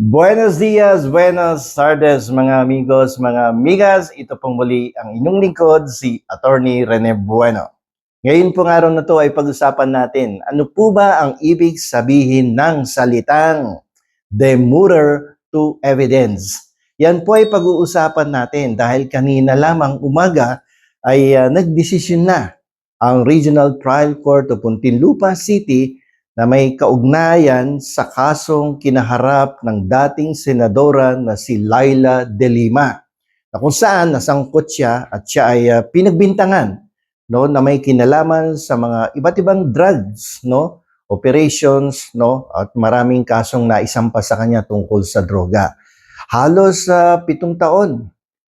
Buenos dias, buenas tardes mga amigos, mga amigas. Ito pong muli ang inyong lingkod, si Attorney Rene Bueno. Ngayon pong araw na to ay pag-usapan natin, ano po ba ang ibig sabihin ng salitang demurrer to evidence? Yan po ay pag-uusapan natin dahil kanina lamang umaga ay uh, nagdesisyon na ang Regional Trial Court of Muntinlupa City na may kaugnayan sa kasong kinaharap ng dating senadora na si Laila De Lima na kung saan nasangkot siya at siya ay uh, pinagbintangan no na may kinalaman sa mga iba't ibang drugs no operations no at maraming kasong naisampa sa kanya tungkol sa droga. Halos uh, pitong taon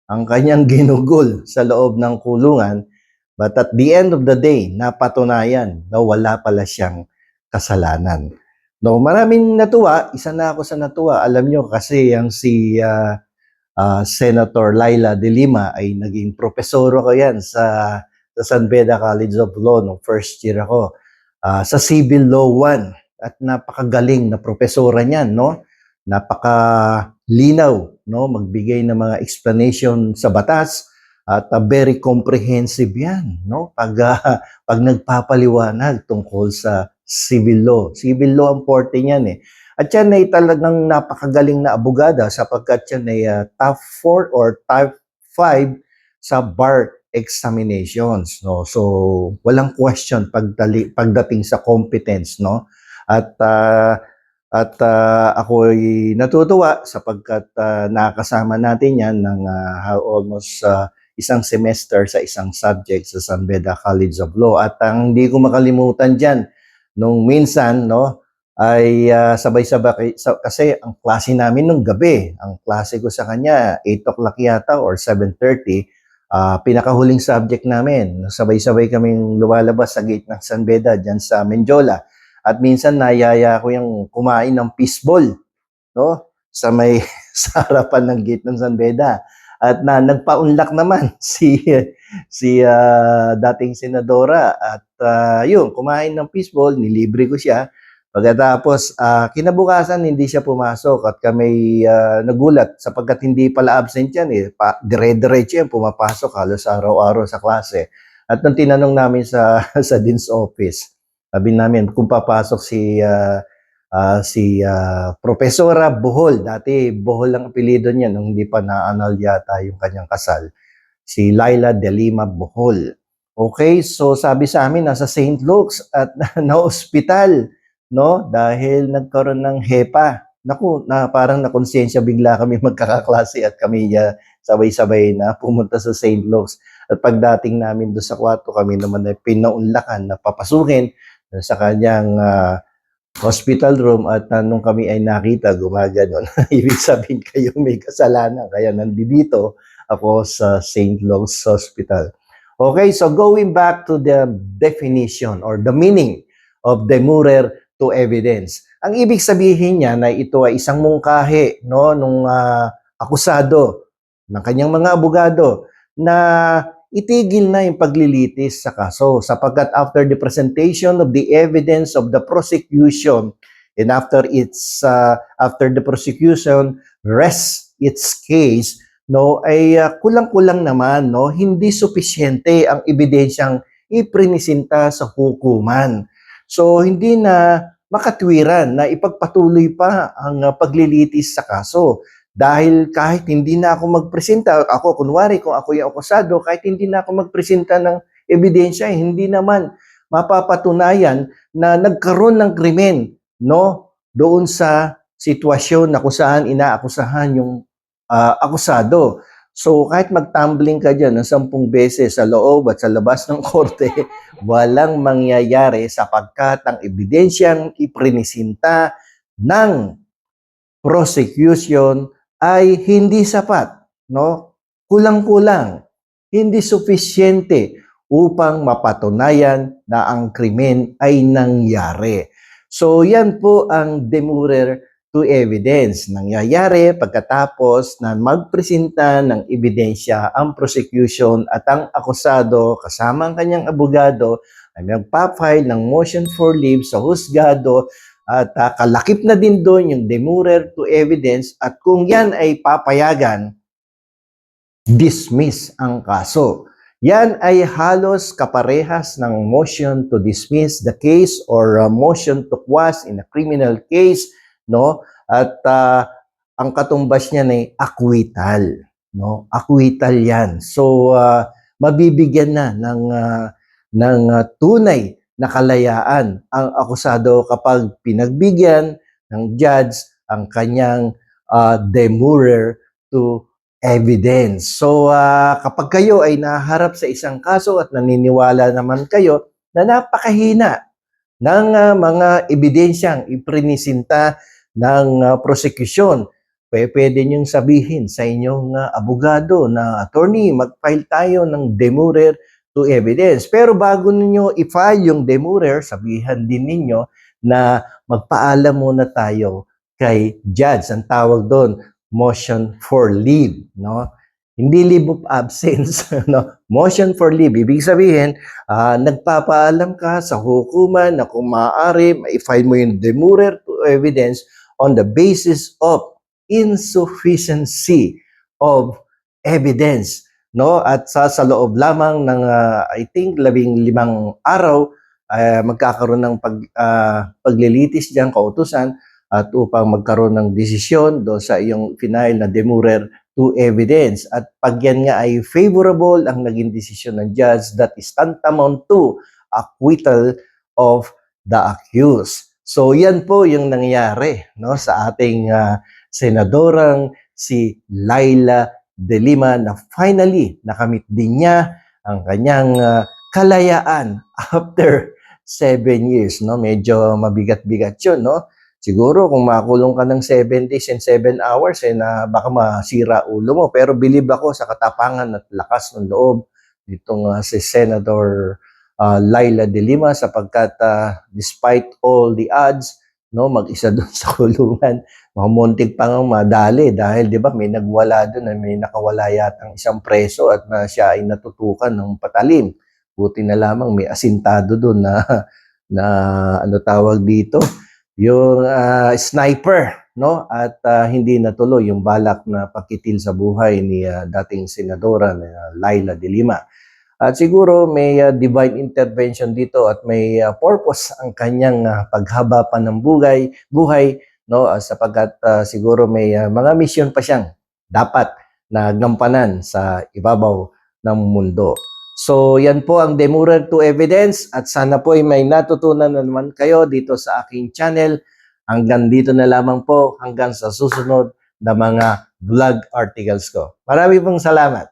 ang kanyang ginugol sa loob ng kulungan but at the end of the day napatunayan na wala pala siyang kasalanan. No, maraming natuwa, isa na ako sa natuwa. Alam nyo kasi ang si uh, uh, Senator Laila De Lima ay naging profesoro ko yan sa, sa San Beda College of Law nung first year ako. Uh, sa Civil Law 1 at napakagaling na profesora niyan, no? Napakalinaw, no? Magbigay ng mga explanation sa batas at uh, very comprehensive yan, no? Pag uh, pag nagpapaliwanag tungkol sa civil law. Civil law ang forte niyan eh. At yan ay talagang napakagaling na abogada sapagkat yan ay uh, top 4 or top 5 sa bar examinations no so walang question pagdali, pagdating sa competence no at uh, at uh, ako ay natutuwa sapagkat uh, nakasama natin yan ng uh, almost uh, isang semester sa isang subject sa San Beda College of Law at ang hindi ko makalimutan diyan nung minsan no ay uh, sabay-sabay sa, kasi ang klase namin nung gabi ang klase ko sa kanya 8 o'clock yata or 7:30 uh, pinakahuling subject namin. Sabay-sabay kaming lumalabas sa gate ng San Beda diyan sa Menjola at minsan nayaya ko yung kumain ng fishball no sa may sa harapan ng gate ng San Beda at na nagpaunlak naman si si uh, dating senadora. At uh, yun kumain ng fishball nilibre ko siya. Pagkatapos uh, kinabukasan hindi siya pumasok at kami uh, nagulat sapagkat hindi pala absent yan eh. Pa, dire-diretso yan pumapasok halos araw-araw sa klase. At nung tinanong namin sa sa dean's office sabi namin kung papasok si uh, uh, si uh, Profesora Bohol. Dati Bohol ang apelido niya nung hindi pa na-annul yata yung kanyang kasal. Si Laila De Lima Bohol. Okay, so sabi sa amin nasa St. Luke's at na-hospital, no? Dahil nagkaroon ng HEPA. Naku, na parang nakonsensya bigla kami magkakaklase at kami uh, sabay-sabay na pumunta sa St. Luke's. At pagdating namin doon sa kwarto, kami naman ay pinaunlakan na papasukin sa kanyang uh, hospital room at uh, nung kami ay nakita gumaganon, ibig sabihin kayo may kasalanan. Kaya nandito ako sa St. Luke's Hospital. Okay, so going back to the definition or the meaning of demurrer to evidence. Ang ibig sabihin niya na ito ay isang mungkahi no nung uh, akusado ng kanyang mga abogado na itigil na yung paglilitis sa kaso sapagkat after the presentation of the evidence of the prosecution and after its uh, after the prosecution rests its case no ay uh, kulang-kulang naman no hindi sufisyente ang ebidensyang iprinisinta sa hukuman. So hindi na makatwiran na ipagpatuloy pa ang uh, paglilitis sa kaso dahil kahit hindi na ako magpresenta, ako kunwari kung ako yung akusado, kahit hindi na ako magpresenta ng ebidensya, hindi naman mapapatunayan na nagkaroon ng krimen no doon sa sitwasyon na kung saan inaakusahan yung uh, akusado. So kahit magtumbling ka dyan ng sampung beses sa loob at sa labas ng korte, walang mangyayari sapagkat ang ebidensyang iprinisinta ng prosecution ay hindi sapat, no? Kulang-kulang, hindi sufisyente upang mapatunayan na ang krimen ay nangyari. So yan po ang demurrer to evidence. Nangyayari pagkatapos na magpresenta ng ebidensya ang prosecution at ang akusado kasama ang kanyang abogado ay magpa-file ng motion for leave sa husgado At ah, kalakip na din doon yung demurrer to evidence at kung yan ay papayagan, dismiss ang kaso. Yan ay halos kaparehas ng motion to dismiss the case or uh, motion to quash in a criminal case, no? At uh, ang katumbas niyan ay acquittal, no? Acquittal 'yan. So uh, mabibigyan na ng uh, ng uh, tunay na kalayaan ang akusado kapag pinagbigyan ng judge ang kanyang uh, demurrer to evidence. So, ah, kapag kayo ay naharap sa isang kaso at naniniwala naman kayo na napakahina ng ah, mga ebidensyang iprinisinta ng ah, prosecution, pwe- pwede niyong sabihin sa inyong ah, abogado na attorney, mag-file tayo ng demurrer to evidence. Pero bago ninyo i-file yung demurrer, sabihan din ninyo na magpaalam muna tayo kay judge. Ang tawag doon, motion for leave, no? Hindi leave of absence, no? Motion for leave. Ibig sabihin, ah, nagpapaalam ka sa hukuman na kung maaari, ma-file mo yung demurrer to evidence on the basis of insufficiency of evidence, no? At sa, sa loob lamang ng, ah, I think, labing limang araw, ah, magkakaroon ng pag, ah, paglilitis diyan kautusan at upang magkaroon ng desisyon do sa iyong final na demurrer to evidence. At pag yan nga ay favorable ang naging desisyon ng judge, that is tantamount to acquittal of the accused. So yan po yung nangyari no, sa ating ah, senadorang si Laila De Lima na finally nakamit din niya ang kanyang ah, kalayaan after seven years. No? Medyo mabigat-bigat yun. No? Siguro kung makulong ka ng 7 days and 7 hours, eh, na baka masira ulo mo. Pero believe ako sa katapangan at lakas ng loob nitong ah, si Senator ah, Laila De Lima sapagkat ah, despite all the odds, no, mag-isa doon sa kulungan, mamuntik pa nga madali dahil 'di ba may nagwala doon, may nakawala yata ang isang preso at na siya ay natutukan ng patalim. Buti na lamang may asintado doon na na ano tawag dito, yung ah, sniper, no? At ah, hindi natuloy yung balak na pakitil sa buhay ni ah, dating senadora na Laila De Lima. At siguro may ah, divine intervention dito at may ah, purpose ang kanyang ah, paghaba pa ng buhay, buhay no? Ah, sapagkat ah, siguro may ah, mga mission pa siyang dapat na gampanan sa ibabaw ng mundo. So, yan po ang demurrer to evidence at sana po ay may natutunan na naman kayo dito sa aking channel. Hanggang dito na lamang po hanggang sa susunod na mga vlog articles ko. Marami pong salamat.